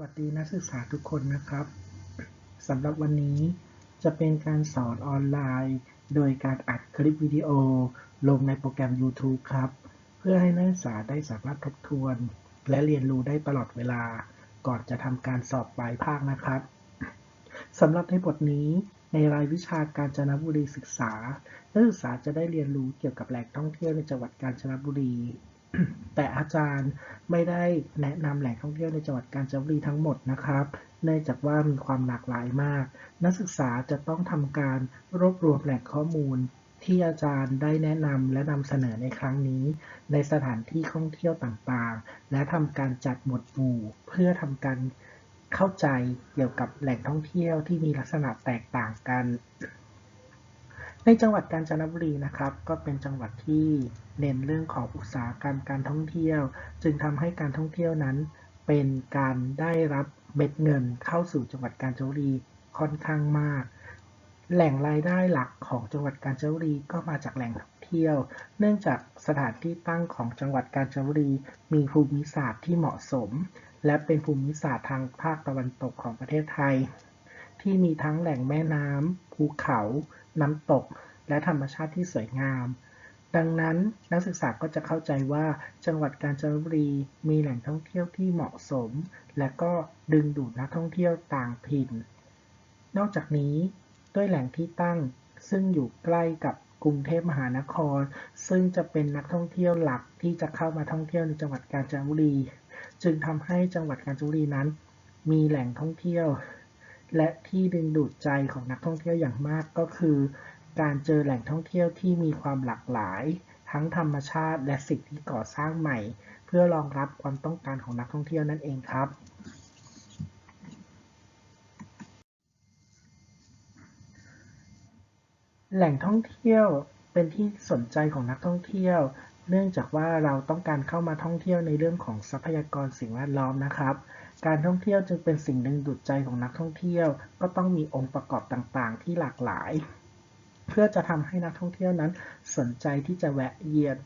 วัสดีนักศึกษาทุกคนนะครับสำหรับวันนี้จะเป็นการสอนออนไลน์ โดยการอัดคลิปวิดีโอลงในโปรแกรม YouTube ครับ เพื่อให้นักศึกษาได้สามารถทบทวน และเรียนรู้ได้ตลอดเวลา ก่อนจะทำการสอบปลายภาคนะครับสำหรับในบทนี้ในรายวิชาการจนบุรีศึกษา นักศึกษาจะได้เรียนรู้เกี่ยวกับแหล่งท่องเที่ยวในจังหวัดกาญจนบุรี แต่อาจารย์ไม่ได้แนะนำแหล่งท่องเที่ยวในจังหวัดกาญจนบุรีทั้งหมดนะครับ เนื่องจากว่ามีความหลากหลายมาก นักศึกษาจะต้องทำการรวบรวมแหล่งข้อมูล ที่อาจารย์ได้แนะนำและนำเสนอในครั้งนี้ ในสถานที่ท่องเที่ยวต่างๆ และทำการจัดหมวดหมู่ เพื่อทำการเข้าใจเกี่ยวกับแหล่งท่องเที่ยวที่มีลักษณะแตกต่างกัน ในจังหวัดกาญจนบุรีนะครับ ก็เป็นจังหวัดที่เน้นเรื่องของอุตสาหกรรมการท่องเที่ยว จึงทำให้การท่องเที่ยวนั้น เป็นการได้รับเม็ดเงินเข้าสู่จังหวัดกาญจนบุรีค่อนข้างมาก แหล่งรายได้หลักของจังหวัดกาญจนบุรีก็มาจากแหล่งท่องเที่ยว เนื่องจากสถานที่ตั้งของจังหวัดกาญจนบุรีมีภูมิศาสตร์ที่เหมาะสม และเป็นภูมิศาสตร์ทางภาคตะวันตกของประเทศไทย ที่มีทั้งแหล่งแม่น้ำภูเขา น้ำตก และธรรมชาติที่สวยงาม ดังนั้นนักศึกษาก็จะเข้าใจว่าจังหวัดกาญจนบุรีมีแหล่งท่องเที่ยวที่เหมาะสม และก็ดึงดูดนักท่องเที่ยวต่างถิ่น นอกจากนี้ด้วยแหล่งที่ตั้งซึ่งอยู่ใกล้กับกรุงเทพมหานคร ซึ่งจะเป็นนักท่องเที่ยวหลักที่จะเข้ามาท่องเที่ยวในจังหวัดกาญจนบุรี จึงทำให้จังหวัดกาญจนบุรีนั้น มีแหล่งท่องเที่ยว และที่ดึงดูดใจของนักท่องเที่ยวอย่างมากก็คือ การเจอแหล่งท่องเที่ยวที่มีความหลากหลาย ทั้งธรรมชาติและสิ่งที่ก่อสร้างใหม่ เพื่อรองรับความต้องการของนักท่องเที่ยวนั่นเองครับแหล่งท่องเที่ยวเป็นที่สนใจของนักท่องเที่ยว เนื่องจากว่าเราต้องการเข้ามาท่องเที่ยวในเรื่องของทรัพยากรสิ่งแวดล้อมนะครับ การท่องเที่ยวจึงเป็นสิ่งดึงดูดใจของนักท่องเที่ยว ก็ต้องมีองค์ประกอบต่างๆ ที่หลากหลาย เพื่อจะทำให้นักท่องเที่ยวนั้นสนใจที่จะแวะเยียน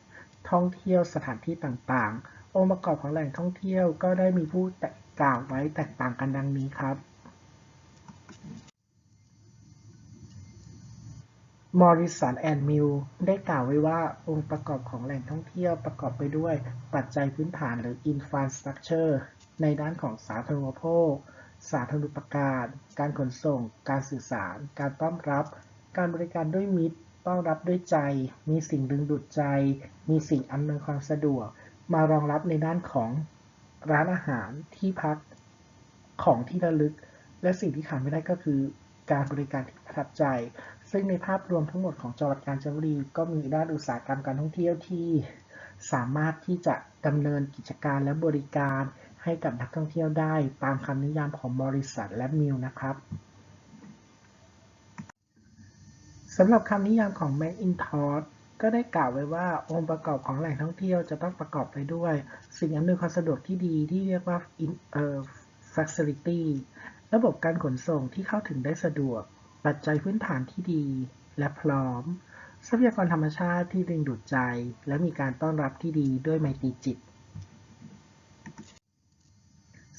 ท่องเที่ยวสถานที่ต่างๆ องค์ประกอบของแหล่งท่องเที่ยวก็ได้มีผู้แตกล่าวไว้แตกต่างกันดังนี้ครับ มอริสันแอนด์มิลได้กล่าวไว้ว่าองค์ประกอบของแหล่งท่องเที่ยวประกอบไปด้วยปัจจัยพื้นฐานหรือ Infrastructure ในด้านของสาธารณูปโภค สาธารณูปการ การขนส่ง การสื่อสาร การต้อนรับ การบริการด้วยมิตร ต้อนรับด้วยใจ มีสิ่งดึงดูดใจ มีสิ่งอำนวยความสะดวก มารองรับในด้านของร้านอาหาร ที่พัก ของที่ระลึก และสิ่งที่ขาดไม่ได้ก็คือ การบริการที่ประทับใจ ซึ่งในภาพรวมทั้งหมดของจังหวัดกาญจนบุรีก็มีด้านอุตสาหกรรมการท่องเที่ยวที่สามารถที่จะดำเนินกิจการและบริการ ให้กับนักท่องเที่ยวได้ตามคำนิยามของมอริสันและมิลนะครับสำหรับคำนิยามของแม c อินทอ s ก็ได้กล่าวไว้ว่าองค์ประกอบของแหล่งท่องเที่ยวจะต้องประกอบไปด้วย สิ่งอำนวยความสะดวกที่ดีที่เรียกว่าเอ่อ facility ระบบการขนส่งที่เข้าถึงได้สะดวก ปัจจัยพื้นฐานที่ดีและพร้อม ทรัพยากรธรรมชาติที่ดึงดูดใจ และมีการต้อนรับที่ดีด้วยไมตรีจิต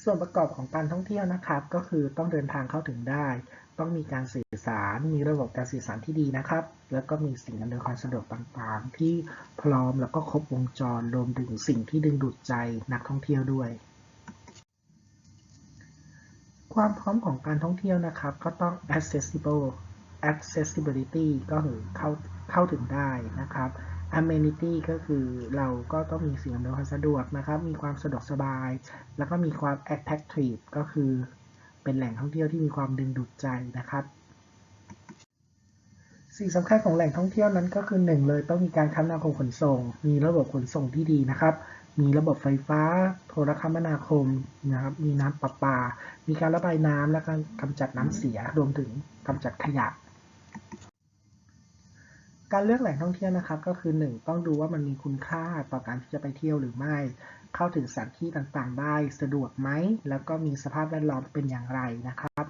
ส่วนประกอบของการท่องเที่ยวนะครับ ก็คือต้องเดินทางเข้าถึงได้ ต้องมีการสื่อสาร มีระบบการสื่อสารที่ดีนะครับ แล้วก็มีสิ่งอำนวยความสะดวกต่างๆ ที่พร้อมแล้วก็ครบวงจรรวมถึงสิ่งที่ดึงดูดใจนักท่องเที่ยวด้วย ความพร้อมของการท่องเที่ยวนะครับ ก็ต้อง accessible accessibility ก็คือเข้าเข้าถึงได้นะครับ amenity ก็คือเราก็ต้องมีสิ่งอำนวยความสะดวกนะครับ มีความสะดวกสบาย แล้วก็มีความ attractive ก็คือเป็นแหล่งท่องเที่ยวที่มีความดึงดูดใจนะครับ สิ่งสำคัญของแหล่งท่องเที่ยวนั้นก็คือหนึ่งเลยต้องมีการคมนาคมขนส่ง มีระบบขนส่งที่ดีนะครับ มีระบบไฟฟ้า โทรคมนาคมนะครับ มีน้ำประปา มีการระบายน้ำและการกำจัดน้ำเสีย รวมถึงกำจัดขยะ การเลือกแหล่งท่องเที่ยวนะครับ ก็คือ 1 ต้องดูว่ามันมีคุณค่าต่อการที่จะไปเที่ยวหรือไม่ เข้าถึงสถานที่ต่างๆ ได้สะดวกไหม แล้วก็มีสภาพแวดล้อมเป็นอย่างไรนะครับ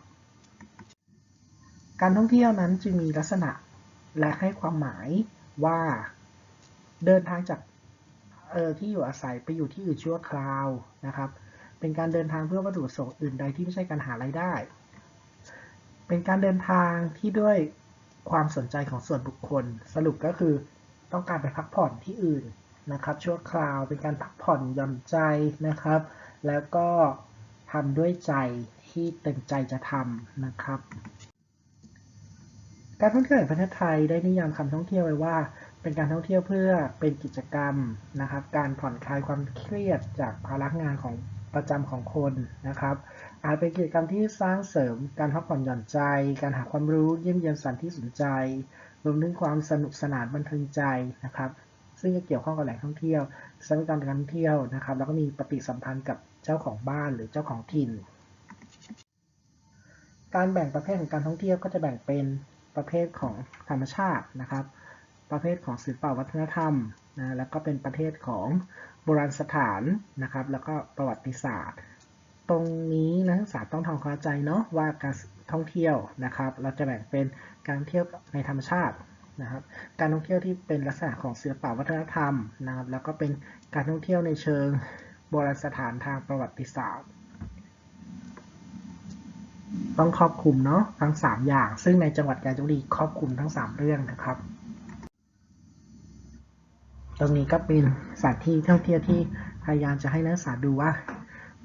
การท่องเที่ยวนั้นจึงมีลักษณะและให้ความหมายว่าเดินทางจากเออที่อยู่อาศัยไปอยู่ที่อื่นชั่วคราวนะครับ เป็นการเดินทางเพื่อวัตถุประสงค์อื่นใดที่ไม่ใช่การหารายได้ เป็นการเดินทางที่ด้วย ความสนใจของส่วนบุคคล สรุปก็คือต้องการไปพักผ่อนที่อื่นนะครับ ชั่วคราวเป็นการพักผ่อนหย่อนใจนะครับ แล้วก็ทำด้วยใจที่เต็มใจจะทำนะครับ การท่องเที่ยวแห่งประเทศไทยได้นิยามคำท่องเที่ยวไว้ว่า เป็นการท่องเที่ยวเพื่อเป็นกิจกรรมนะครับ การผ่อนคลายความเครียดจากภาระงานของ ประจำของคนนะครับ อาจเป็นกิจกรรมที่สร้างเสริมการพักผ่อนหย่อนใจ การหาความรู้เยี่ยมเยียนสถานที่สนใจ รวมถึงความสนุกสนานบันเทิงใจนะครับ ซึ่งจะเกี่ยวข้องกับแหล่งท่องเที่ยวทรัพยากรการท่องเที่ยวนะครับ แล้วก็มีปฏิสัมพันธ์กับเจ้าของบ้านหรือเจ้าของถิ่น การแบ่งประเภทของการท่องเที่ยวก็จะแบ่งเป็นประเภทของธรรมชาตินะครับ ประเภทของศิลปวัฒนธรรมนะแล้วก็เป็นประเภทของ โบราณสถานนะครับ แล้วก็ประวัติศาสตร์ ตรงนี้นักศึกษาต้องทำความเข้าใจเนาะว่าการท่องเที่ยวนะครับ เราจะแบ่งเป็นการเที่ยวในธรรมชาตินะครับ การท่องเที่ยวที่เป็นลักษณะของศิลปวัฒนธรรมนะครับ แล้วก็เป็นการท่องเที่ยวในเชิงโบราณสถานทางประวัติศาสตร์ ต้องครอบคลุมเนาะทั้ง 3 อย่าง ซึ่งในจังหวัดกาญจนบุรีครอบคลุมทั้ง 3 เรื่องนะครับ ตรงนี้ก็เป็นสถานที่ท่องเที่ยวที่พยายามจะให้นักศึกษาดูว่า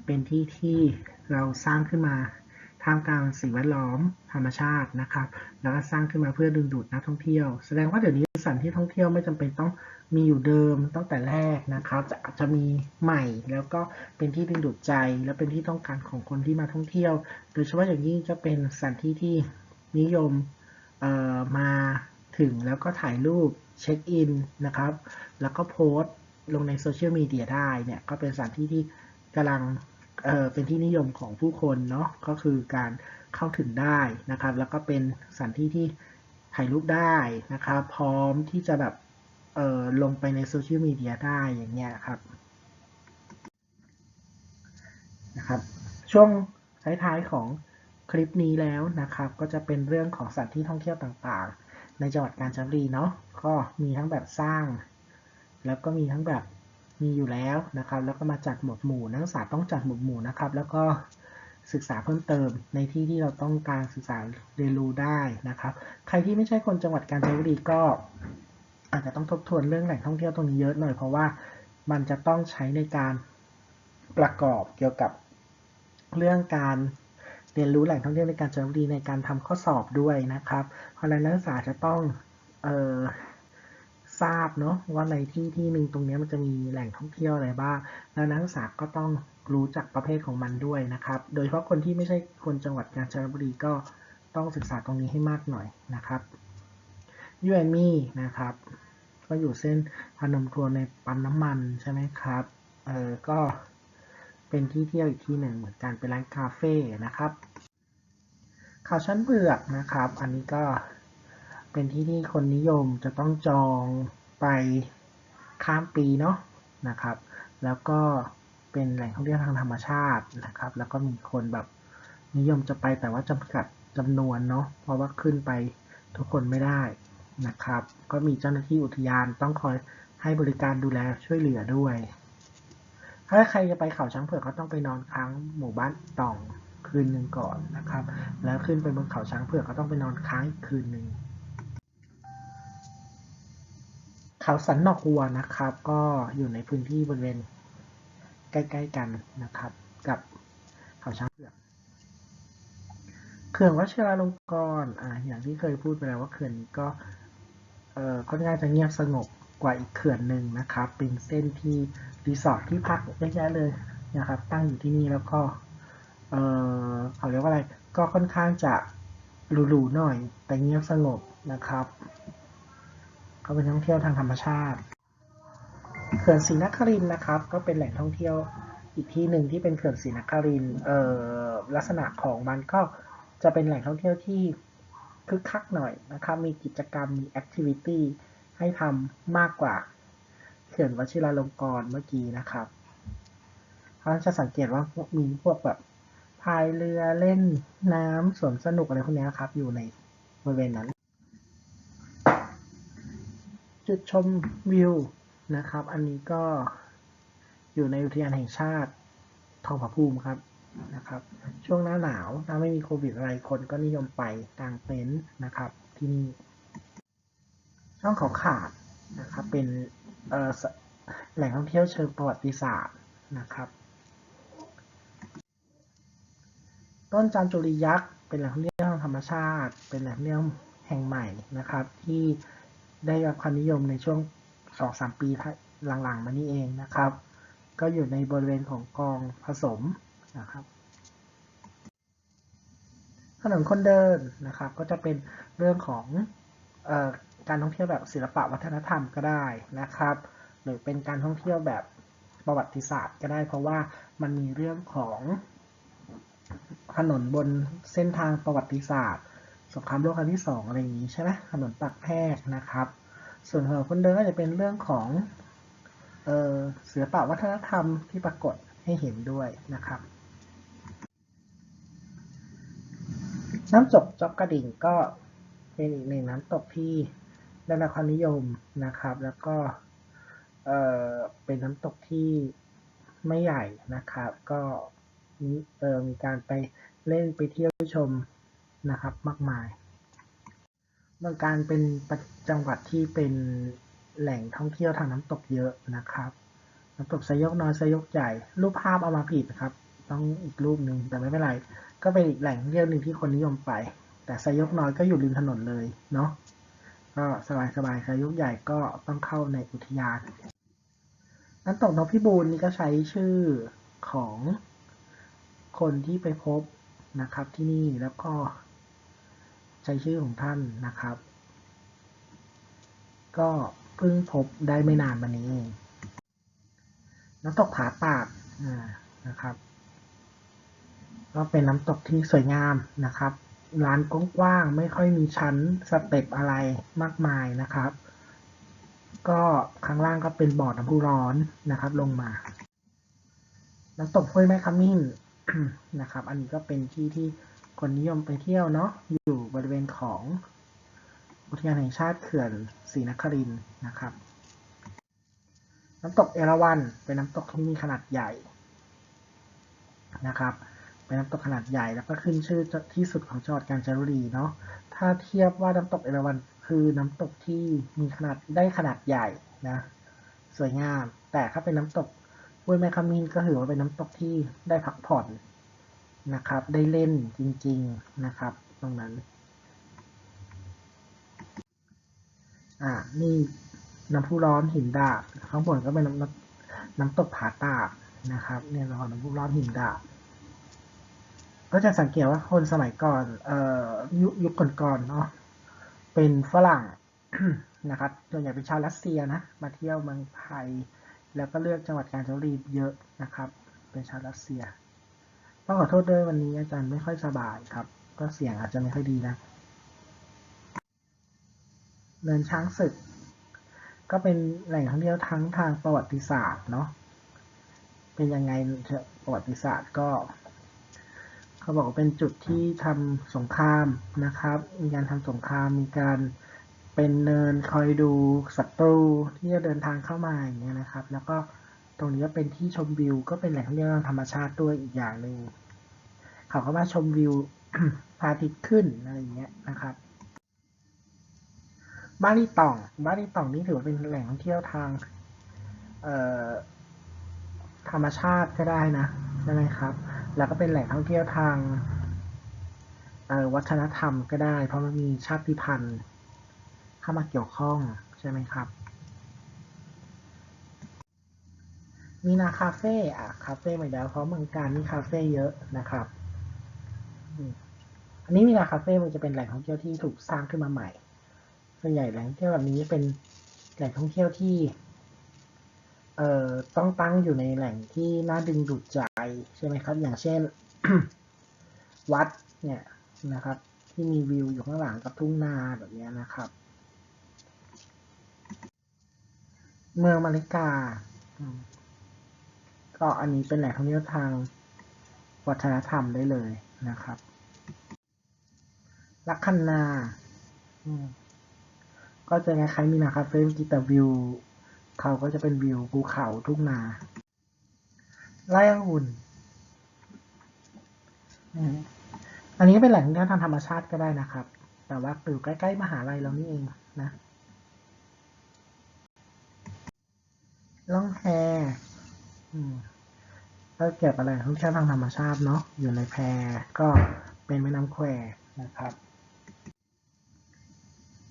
เป็นที่ที่เราสร้างขึ้นมาท่ามกลางสิ่งแวดล้อมธรรมชาตินะครับ แล้วก็สร้างขึ้นมาเพื่อดึงดูดนักท่องเที่ยว แสดงว่าเดี๋ยวนี้สถานที่ท่องเที่ยวไม่จำเป็นต้องมีอยู่เดิมตั้งแต่แรกนะครับ จะอาจจะมีใหม่แล้วก็เป็นที่ดึงดูดใจ และเป็นที่ต้องการของคนที่มาท่องเที่ยว โดยเฉพาะอย่างยิ่งจะเป็นสถานที่ที่นิยมมาถึงแล้วก็ถ่ายรูป เช็คอินนะครับ แล้วก็โพสต์ลงในโซเชียลมีเดียได้เนี่ยก็เป็นสถานที่ที่กำลังเเป็นที่นิยมของผู้คนเนาะก็คือการเข้าถึงได้นะครับ แล้วก็เป็นสถานที่ที่ถ่ายรูปได้นะครับ พร้อมที่จะแบบลงไปในโซเชียลมีเดียได้อย่างเงี้ยครับนะครับช่วงท้ายๆของคลิปนี้แล้วนะครับ ก็จะเป็นเรื่องของสถานที่ท่องเที่ยวต่างๆ ในจังหวัดกาญจนบุรีเนาะก็มีทั้งแบบสร้าง แล้วก็มีทั้งแบบมีอยู่แล้วนะครับ แล้วก็มาจัดหมวดหมู่ นักศึกษาต้องจัดหมวดหมู่นะครับ แล้วก็ศึกษาเพิ่มเติมในที่ที่เราต้องการศึกษาเรียนรู้ได้นะครับ ใครที่ไม่ใช่คนจังหวัดกาญจนบุรีก็อาจจะต้องทบทวนเรื่องแหล่งท่องเที่ยวตรงนี้เยอะหน่อยเพราะว่ามันจะต้องใช้ในการประกอบเกี่ยวกับเรื่องการ เรียนรู้แหล่งท่องเที่ยวในการจันทบุรีในการทำข้อสอบด้วยนะครับ เพราะฉะนั้นนักศึกษาจะต้องออทราบเนาะว่าในที่ที่หนึ่งตรงนี้มันจะมีแหล่งท่องเที่ยวอะไรบ้าง แล้วนักศึกษาก็ต้องรู้จักประเภทของมันด้วยนะครับ โดยเฉพาะคนที่ไม่ใช่คนจังหวัดกาญจนบุรีก็ต้องศึกษาตรงนี้ให้มากหน่อยนะครับยูแอนมี่นะครับ ก็อยู่เส้นพนมทวนในปั๊มน้ำมันใช่ไหมครับ เออก็ เป็นที่เที่ยวอีกที่หนึ่งเหมือนกันเป็นร้านคาเฟ่นะครับข่าวชั้นเผือกนะครับ อันนี้ก็เป็นที่ที่คนนิยมจะต้องจองไปข้ามปีเนาะนะครับ แล้วก็เป็นแหล่งท่องเที่ยวทางธรรมชาตินะครับ แล้วก็มีคนแบบนิยมจะไปแต่ว่าจำกัดจำนวนเนาะเพราะว่าขึ้นไปทุกคนไม่ได้นะครับ ก็มีเจ้าหน้าที่อุทยานต้องคอยให้บริการดูแลช่วยเหลือด้วย ถ้าใครจะไปเขาช้างเผือกก็ต้องไปนอนค้างหมู่บ้านตองคืนหนึ่งก่อนนะครับ แล้วขึ้นไปบนเขาช้างเผือกก็ต้องไปนอนค้างอีกคืนหนึ่งเขาสันนอกวัวนะครับ ก็อยู่ในพื้นที่บริเวณใกล้ ๆกันนะครับ กับเขาช้างเผือกเขื่อนวชิราลงกรณ์อ่าอย่างที่เคยพูดไปแล้วว่าเขื่อนนี้ก็เอ่อค่อนข้างจะเงียบสงบ กว่าอีกเขื่อนหนึ่งนะครับ เป็นเส้นที่รีสอร์ทที่พักเยอะแยะเลยนะครับ ตั้งอยู่ที่นี่แล้วก็เอ่อเขาเรียกว่าอะไรก็ค่อนข้างจะหรูๆหน่อย แต่เงียบสงบนะครับ ก็เป็นท่องเที่ยวทางธรรมชาติเขื่อนศรีนครินทร์นะครับ ก็เป็นแหล่งท่องเที่ยวอีกที่หนึ่งที่เป็นเขื่อนศรีนครินทร์เอ่อลักษณะของมันก็จะเป็นแหล่งท่องเที่ยวที่คึกคักหน่อยนะครับ มีกิจกรรมมีแอคทิวิตี้ ให้ทำมากกว่าเขื่อนวชิราลงกรณ์เมื่อกี้นะครับเพราะฉะนั้นจะสังเกตว่ามีพวกแบบพายเรือเล่นน้ำสวนสนุกอะไรพวกนี้นครับ อยู่ในบริเวณนั้น จุดชมวิวนะครับ อันนี้ก็อยู่ในอุทยานแห่งชาติทองผาภูมิครับนะครับ ช่วงหน้าหนาวถ้าไม่มีโควิดอะไรคนก็นิยมไปกางเต็นท์นะครับที่นี่ ช่องเขาขาดนะครับเป็นแหล่งท่องเที่ยวเชิงประวัติศาสตร์นะครับ ต้นจามจุรียักษ์เป็นแหล่งท่องเที่ยวทางธรรมชาติ เป็นแหล่งท่องเที่ยวแห่งใหม่นะครับ ที่ได้รับความนิยมในช่วงสองสามปีหลังๆ มานี้เองนะครับ ก็อยู่ในบริเวณของกองผสมนะครับถนนคนเดินนะครับ ก็จะเป็นเรื่องของ การท่องเที่ยวแบบศิลปะวัฒนธรรมก็ได้นะครับ หรือเป็นการท่องเที่ยวแบบประวัติศาสตร์ก็ได้ เพราะว่ามันมีเรื่องของถนนบนเส้นทางประวัติศาสตร์ สงครามโลกครั้งที่สองอะไรอย่างนี้ใช่ไหมถนนปากแพรกนะครับ ส่วนถนนคนเดินก็จะเป็นเรื่องของเออศิลปะวัฒนธรรมที่ปรากฏให้เห็นด้วยนะครับน้ำตกจอกกระดิ่งก็เป็นอีกหนึ่งน้ำตกที่ ได้รับความนิยมนะครับ แล้วก็เออเป็นน้ำตกที่ไม่ใหญ่นะครับ ก็มีเออมีการไปเล่นไปเที่ยวชมนะครับมากมายเมืองการเป็นจังหวัดที่เป็นแหล่งท่องเที่ยวทางน้ำตกเยอะนะครับน้ำตกไซยกน้อยไซยกใหญ่รูปภาพเอามาผิดนะครับ ต้องอีกรูปหนึ่งแต่ไม่เป็นไร ก็เป็นอีกแหล่งท่องเที่ยวหนึ่งที่คนนิยมไป แต่ไซยกน้อยก็อยู่ริมถนนเลยเนาะ ก็สบายสบายไซยกใหญ่ก็ต้องเข้าในอุทยานน้ำตกนกพิบูลนี่ก็ใช้ชื่อของคนที่ไปพบนะครับที่นี่แล้วก็ใช้ชื่อของท่านนะครับ ก็เพิ่งพบได้ไม่นานมานี้เองน้ำตกผาตากอ่านะครับ ก็เป็นน้ำตกที่สวยงามนะครับ ลานกว้างๆไม่ค่อยมีชั้นสเต็ปอะไรมากมายนะครับ ก็ข้างล่างก็เป็นบ่อน้ำพุร้อนนะครับ ลงมาน้ำตกห้วยแม่ขมิ้นนะครับ อันนี้ก็เป็นที่ที่คนนิยมไปเที่ยวเนาะอยู่บริเวณของอุทยานแห่งชาติเขื่อนศรีนครินนะครับ น้ำตกเอราวัณเป็นน้ำตกที่มีขนาดใหญ่นะครับ เป็นน้ำตกขนาดใหญ่แล้วก็ขึ้นชื่อที่สุดของจังหวัดกาญจนบุรีเนาะถ้าเทียบว่าน้ำตกเอราวัณคือน้ำตกที่มีขนาดได้ขนาดใหญ่นะสวยงาม แต่ถ้าเป็นน้ำตกห้วยแม่ขมิ้นก็ถือว่าเป็นน้ำตกที่ได้พักผ่อนนะครับ ได้เล่นจริง ๆนะครับ ตรงนั้นอ่านี่น้ำพุร้อนหินดาบข้างบนก็เป็นน้ำน้ำตกผาตากนะครับเนี่ยเราน้ำพุร้อนหินดาบ ก็จะสังเกตว่าคนสมัยก่อนเอ่อยุคยุคก่อนๆเนาะเป็นฝรั่งนะครับส่วนใหญ่เป็นชาวรัสเซียนะมาเที่ยวเมืองไทย แล้วก็เลือกจังหวัดกาญจนบุรีเยอะนะครับ เป็นชาวรัสเซียต้องขอโทษด้วยวันนี้อาจารย์ไม่ค่อยสบายครับ ก็เสียงอาจจะไม่ค่อยดีนะเนินช้างศึก ก็เป็นแหล่งท่องเที่ยวทั้งทางประวัติศาสตร์เนาะเป็นยังไงประวัติศาสตร์ก็ เขาบอกว่าเป็นจุดที่ทำสงครามนะครับ มีการทำสงคราม มีการเป็นเนินคอยดูศัตรูที่จะเดินทางเข้ามาอย่างเงี้ยนะครับ แล้วก็ตรงนี้ก็เป็นที่ชมวิว ก็เป็นแหล่งท่องเที่ยวทางธรรมชาติด้วยอีกอย่างหนึ่งเขาก็มาชมวิวพระอาทิตย์ขึ้นอะไรอย่างเงี้ยนะครับ บ้านลีต่อง บ้านลีต่องนี่ถือว่าเป็นแหล่งท่องเที่ยวทางธรรมชาติก็ได้นะใช่ไหมครับ แล้วก็เป็นแหล่งท่องเที่ยวทางวัฒนธรรมก็ได้ เพราะมันมีชาติพันธุ์เข้ามาเกี่ยวข้องใช่ไหมครับ มีนาคาเฟ่อะคาเฟ่มาแล้วเพราะเมืองการมีคาเฟ่เยอะนะครับ อันนี้มีนาคาเฟ่มันจะเป็นแหล่งท่องเที่ยวที่ถูกสร้างขึ้นมาใหม่ ส่วนใหญ่แหล่งท่องเที่ยวแบบนี้เป็นแหล่งท่องเที่ยวที่เอ่อต้องตั้งอยู่ในแหล่งที่น่าดึงดูดใจ ใช่ไหมครับ อย่างเช่น วัดเนี่ยนะครับ ที่มีวิวอยู่ข้างหลังกับทุ่งนาแบบนี้นะครับ เมืองมาริกา ก็อันนี้เป็นแหล่งท่องเที่ยวทางวัฒนธรรมได้เลยนะครับลักคันนา ก็จะคล้ายๆมีนาคาเฟ่เมื่อกี้แต่วิว เขาก็จะเป็นวิวภูเขาทุ่งนา ไร่องุ่นอันนี้เป็นแหล่งท่องเที่ยวทางธรรมชาติก็ได้นะครับ แต่ว่าอยู่ใกล้ๆมหาลัยเรานี่เองนะล่องแพก็เกี่ยวกับแหล่งท่องเที่ยวทางธรรมชาติเนาะอยู่ในแพก็เป็นแม่น้ำแควนะครับ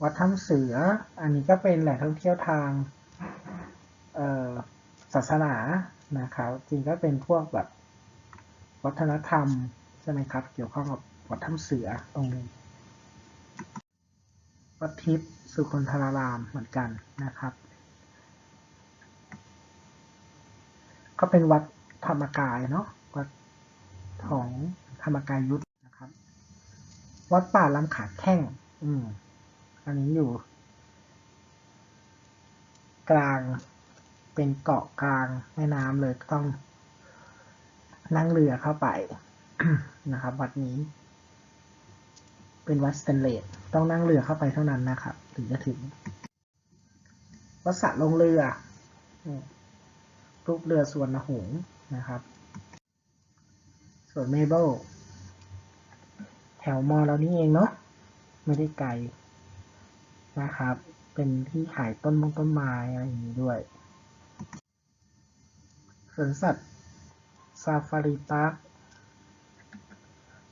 วัดถ้ำเสือ อันนี้ก็เป็นแหล่งท่องเที่ยวทางศาสนา นะครับ จริงก็เป็นพวกแบบวัฒนธรรมใช่ไหมครับ เกี่ยวข้องกับวัดถ้ำเสือตรงนี้วัดทิพย์สุคนธารารามเหมือนกันนะครับ ก็เป็นวัดธรรมกายเนาะวัดของธรรมกายยุทธนะครับ วัดป่าลำขาแข้งอืมอันนี้อยู่ กลาง เป็นเกาะกลางแม่น้ำเลยต้องนั่งเรือเข้าไปนะครับ วัดนี้ เป็นวัดสแตนเลสต้องนั่งเรือเข้าไปเท่านั้นนะครับ ถึงจะถึงวัดสระลงเรือรูปเรือสวนหงนะครับ ส่วนเมเบิลแถวมอเรานี่เองเนาะไม่ได้ไกลนะครับ เป็นที่ขายต้นมงต้นไม้อะไรอย่างนี้ด้วย สวนสัตว์ ซาฟารีพาร์ค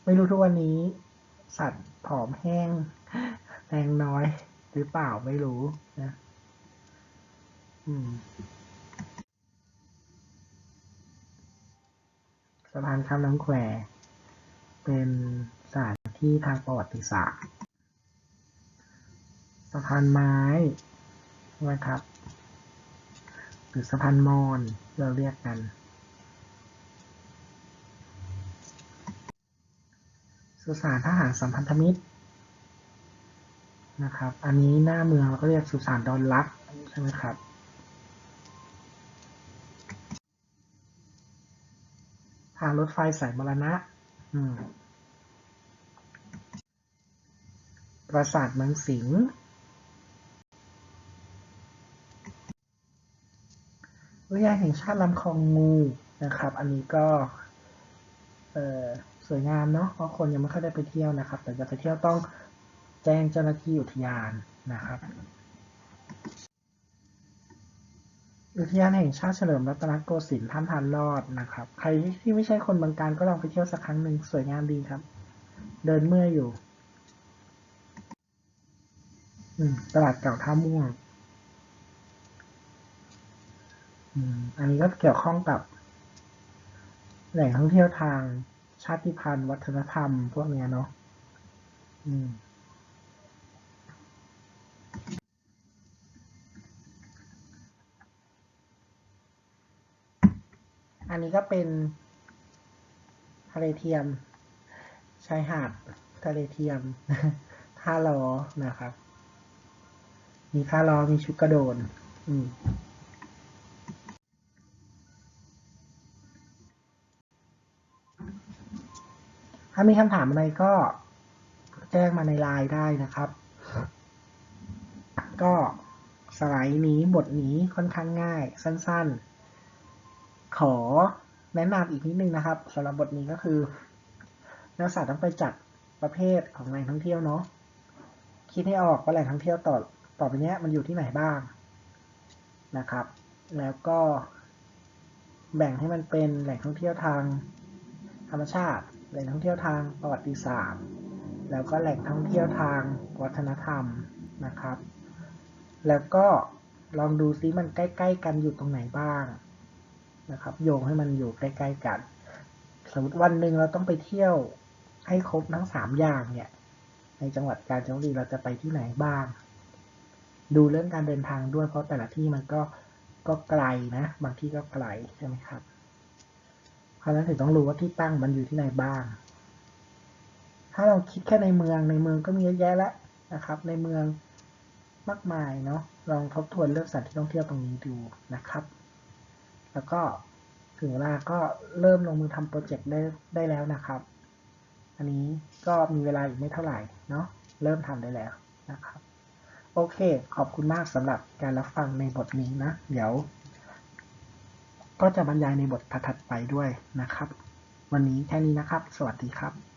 ไม่รู้ทุกวันนี้ สัตว์ผอมแห้งแรงน้อย หรือเปล่าไม่รู้นะอืมสะพานข้ามน้ำแควเป็นสถานที่ทางประวัติศาสตร์ สะพานไม้นะครับ รือสะพานมอญเราเรียกกัน สุสานทหารสัมพันธมิตรนะครับ อันนี้หน้าเมืองเราก็เรียกสุสานดอนลักใช่ไหมครับ ทางรถไฟสายมรณะปราสาทเมืองสิงห์ อุทยานแห่งชาติลำคลองงูนะครับ อันนี้ก็เสวยงามเนาะเพราะคนยังไม่ค่อยได้ไปเที่ยวนะครับ แต่จะไปเที่ยวต้องแจ้งเจ้าหน้าที่อุทยานนะครับ อุทยานแห่งชาติเฉลิมรัตนโกสินทร์ท่ามทานลอดนะครับ ใครที่ไม่ใช่คนบางการก็ลองไปเที่ยวสักครั้งหนึ่งสวยงามดีครับ เดินเมื่อยอยู่ตลาดเก่าท่าม่วง อันนี้ก็เกี่ยวข้องกับ แหล่งท่องเที่ยวทางชาติพันธุ์ วัฒนธรรม พวกเนี้ยเนาะอันนี้ก็เป็นทะเลเทียมชายหาดทะเลเทียม ท่าล้อนะครับ มีท่าล้อมีชุดกระโดดอืม ถ้ามีคำถามอะไรก็แจ้งมาในไลน์ได้นะครับ ก็สไลด์นี้บทนี้ค่อนข้างง่าย สั้นๆ ขอแนะนำอีกนิดนึงนะครับสำหรับบทนี้ก็คือ นักศึกษาต้องไปจัดประเภทของแหล่งท่องเที่ยวเนาะคิดให้ออกว่าแหล่งท่องเที่ยวต่อต่อไปนี้มันอยู่ที่ไหนบ้างนะครับ แล้วก็แบ่งให้มันเป็นแหล่งท่องเที่ยวทางธรรมชาติ แหล่งท่องเที่ยวทางประวัติศาสตร์ แล้วก็แหล่งท่องเที่ยวทางวัฒนธรรมนะครับ แล้วก็ลองดูซิมันใกล้ ๆ กันอยู่ตรงไหนบ้างนะครับ โยงให้มันอยู่ใกล้ ๆ กัน สมมติวันหนึ่งเราต้องไปเที่ยวให้ครบทั้งสามอย่างเนี่ย ในจังหวัดกาญจนบุรีเราจะไปที่ไหนบ้าง ดูเรื่องการเดินทางด้วยเพราะแต่ละที่มันก็ก็ไกลนะ บางที่ก็ไกลใช่ไหมครับ ราะฉะนั้นถึงต้องรู้ว่าที่ตั้งมันอยู่ที่ไหนบ้าง ถ้าเราคิดแค่ในเมืองในเมืองก็มีเยอะแยะแล้วนะครับ ในเมืองมากมายเนาะลองทบทวนเรื่องสถานที่ท่องเที่ยวตรงนี้ดูนะครับ แล้วก็ถึงเวลาก็เริ่มลงมือทำโปรเจกต์ได้ได้แล้วนะครับ อันนี้ก็มีเวลาอีกไม่เท่าไหร่เนาะเริ่มทำได้แล้วนะครับ โอเค ขอบคุณมากสำหรับการรับฟังในบทนี้นะ เดี๋ยว ก็จะบรรยายในบทถัดไปด้วยนะครับ วันนี้แค่นี้นะครับ สวัสดีครับ